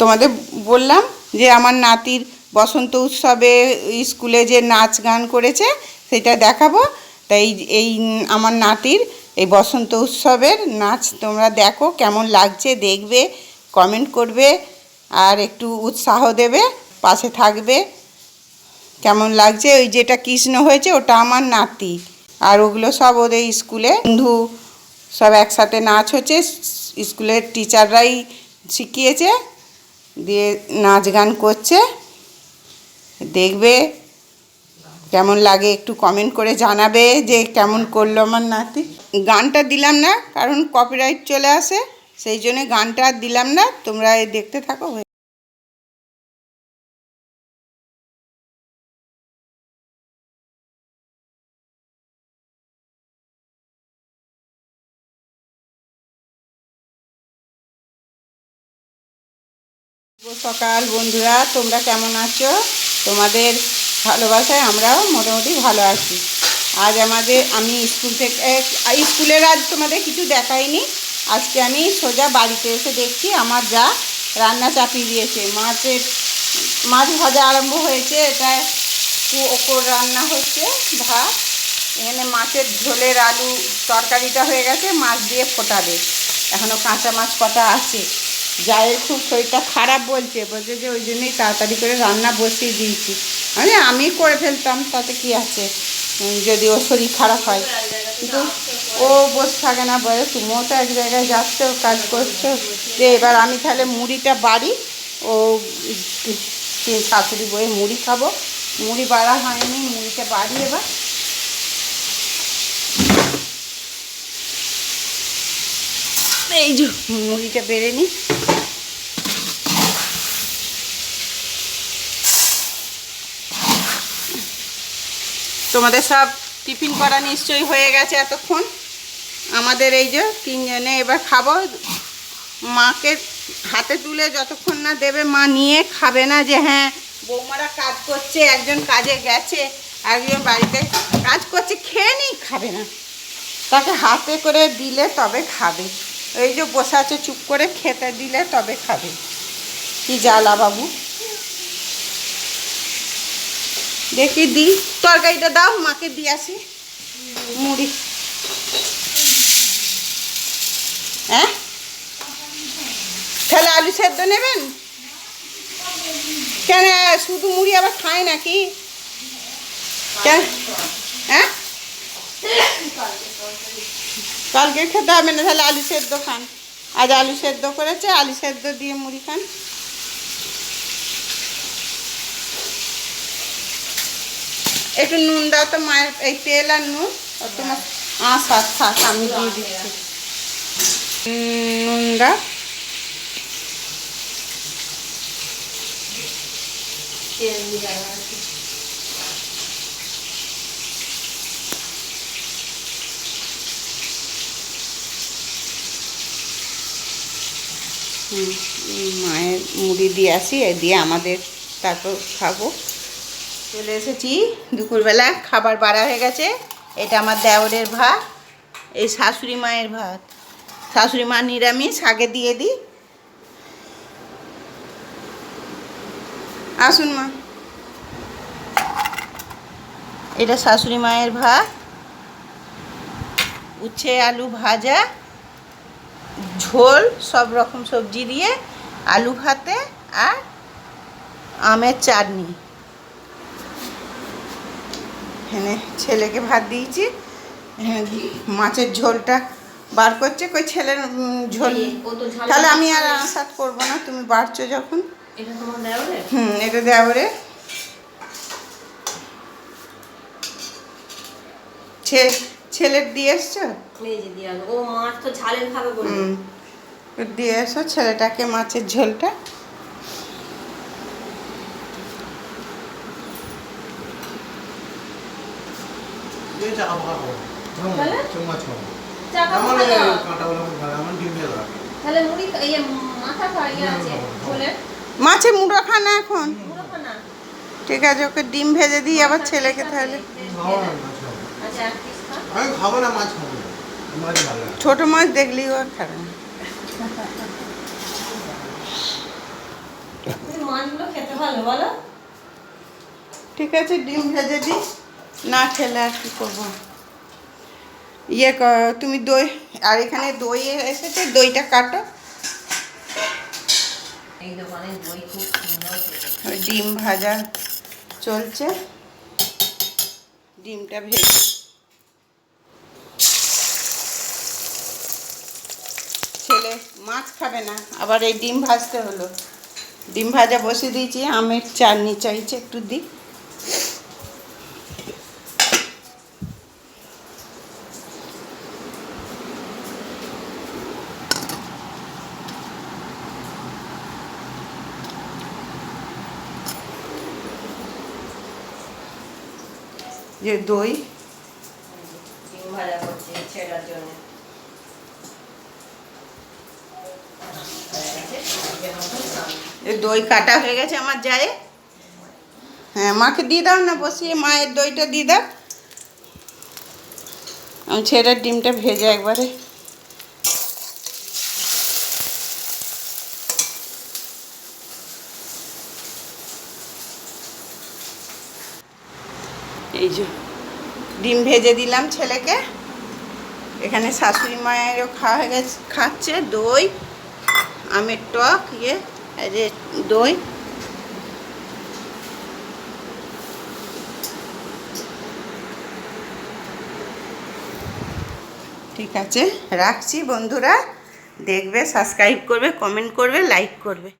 তোমাদের বললাম যে আমার নাতির বসন্ত উৎসবে স্কুলে যে নাচ গান করেছে, সেটা দেখাবো। তাই এই আমার নাতির এই বসন্ত উৎসবের নাচ তোমরা দেখো, কেমন লাগছে দেখবে কমেন্ট করবে, আর একটু উৎসাহ দেবে, পাশে থাকবে। কেমন লাগছে? ওই যেটা কৃষ্ণ হয়েছে, ওটা আমার নাতি। আর ওগুলো সব ওদের স্কুলে বন্ধু সব একসাথে নাচ হচ্ছে। স্কুলের টিচাররাই শিখিয়েছে, দিয়ে নাচ গান করছে। দেখবে কেমন লাগে, একটু কমেন্ট করে জানাবে যে কেমন করল আমার নাতি। গানটা দিলাম না, কারণ কপিরাইট চলে আসে, সেই জন্য গানটা দিলাম না, তোমরা দেখতে থাকো। শুভ সকাল বন্ধুরা, তোমরা কেমন আছো? তোমাদের ভালোবাসায় আমরাও মোটামুটি ভালো আছি। আজ আমাদের, আমি স্কুল থেকে স্কুলের আজ তোমাদের কিছু দেখাইনি। আজকে আমি সোজা বাড়িতে এসে দেখছি আমার যা রান্না চাপিয়ে দিয়েছে। মাছের, মাছ ভাজা আরম্ভ হয়েছে। এটা ওপর রান্না হচ্ছে, ভাত। এখানে মাছের ঝোলের আলু তরকারিটা হয়ে গেছে, মাছ দিয়ে ফোটাবে। এখনও কাঁচা মাছ কটা আছে। জায়ের খুব শরীরটা খারাপ বলছে বলছে যে ওই জন্যই তাড়াতাড়ি করে রান্না বসিয়ে দিয়েছি। মানে আমি করে ফেলতাম, তাতে কি আছে? যদি ও শরীর খারাপ হয়। কিন্তু ও বসে থাকে না, বলে তুমিও তো এক জায়গায় যাচ্ছ, কাজ করছ। যে এবার আমি তাহলে মুড়িটা বাড়ি, ও শাশুড়ি বয়ে মুড়ি খাব। মুড়ি বাড়া হয়নি, মুড়িটা বাড়ি এবার। এই যে মুড়িটা বেড়ে নিই তোমাদের সব টিফিন করা নিশ্চয়ই হয়ে গেছে এতক্ষণ। আমাদের এই যে তিনজনে এবার খাব। মাকে হাতে তুলে যতক্ষণ না দেবে, মা নিয়ে খাবে না যে হ্যাঁ বৌমারা কাজ করছে, একজন কাজে গেছে, একজন বাড়িতে কাজ করছে, খেয়ে নিই খাবে না। তাকে হাতে করে দিলে তবে খাবে। এই যে বসে আছে, চুপ করে খেতে দিলে তবে খাবে। কি জ্বালা বাবু। দেখি দি, তরকারিটা দাও, মাকে দিয়ে আসি। মুড়ি। হ্যাঁ? তাহলে আলু সেদ্ধ নেবেন? কেন, শুধু মুড়ি আবার খায় নাকি? কেন? হ্যাঁ? কালকে খেতে হবে না, তাহলে আলু সেদ্ধ খান। আজ আলু সেদ্ধ করেছে, আলু সেদ্ধ দিয়ে মুড়ি খান। একটু নুন দাও তো, মায়ের এই তেল আর নুন। তোমার আচ্ছা থাক, আমি দিয়ে দিচ্ছি। নুন মায়ের মুড়ি দিয়ে আসি দিয়ে আমাদের তারপর খাব। চলে এসেছি। দুপুরবেলা খাবার বাড়া হয়ে গেছে। এটা আমার দেওরের ভাত, এই শাশুড়ি মায়ের ভাত। শাশুড়ি মা নিরামিষ, আগে দিয়ে দিই। আসুন মা। এটা শাশুড়ি মায়ের ভাত। উচ্ছে, আলু ভাজা, ঝোল, সব রকম সবজি দিয়ে আলু ভাতে আর আমের চাটনি। এখানে ছেলেকে ভাত দিয়েছি। মাছের ঝোলটা বার করছে। কই ছেলের ঝোল। তাহলে আমি আর। আশাত করব না তুমি বাড়ছো যখন। হুম এটা দেওয়ারে ছে- ছেলের দিয়ে এসছো? দিয়ে এসো ছেলেটাকে মাছের ঝোলটা। চাকা খাব খাব আমার না। কাঁটা বলা আমার ডিম ভেজা তাহলে মুড়ি ইয়ে মাথা খাইয়ে আছে ছোলে মাছে মুড়ো খানা এখন? ঠিক আছে ওকে ডিম ভেজে দিই আবার ছেলেকে তাহলে। আচ্ছা ছোট মাছ দেখলেই ও খাবে ঠিক আছে ডিম ভেজে দিই। না খেলে আর কি করব? ইয়ে তুমি দই আর এখানে দই এসেছে দইটা কাটো। ডিম ভাজা চলছে। ডিমটা ভেজে ছেলে মাছ খাবে না আবার এই ডিম ভাজতে হলো। ডিম ভাজা বসিয়ে দিয়েছি আমের চাটনি চাইছে একটু দিই যে দই। ডিম ভাজা করছি ছেড়ার জন্য। এ দই কাটা হয়ে গেছে আমার যায় হ্যাঁ মাকে দিয়ে দাও না বসিয়ে মায়ের দইটা দিয়ে দাও। আমি ছেলের ডিমটা ভেজে একবারে এই যে ডিম ভেজে দিলাম ছেলেকে। এখানে শাশুড়ি মায়েরও খাওয়া হয়ে গেছে, খাচ্ছে দই, আমের টক ইয়ে যে দই। ঠিক আছে, রাখছি বন্ধুরা। দেখবে সাবস্ক্রাইব করবে কমেন্ট করবে লাইক করবে।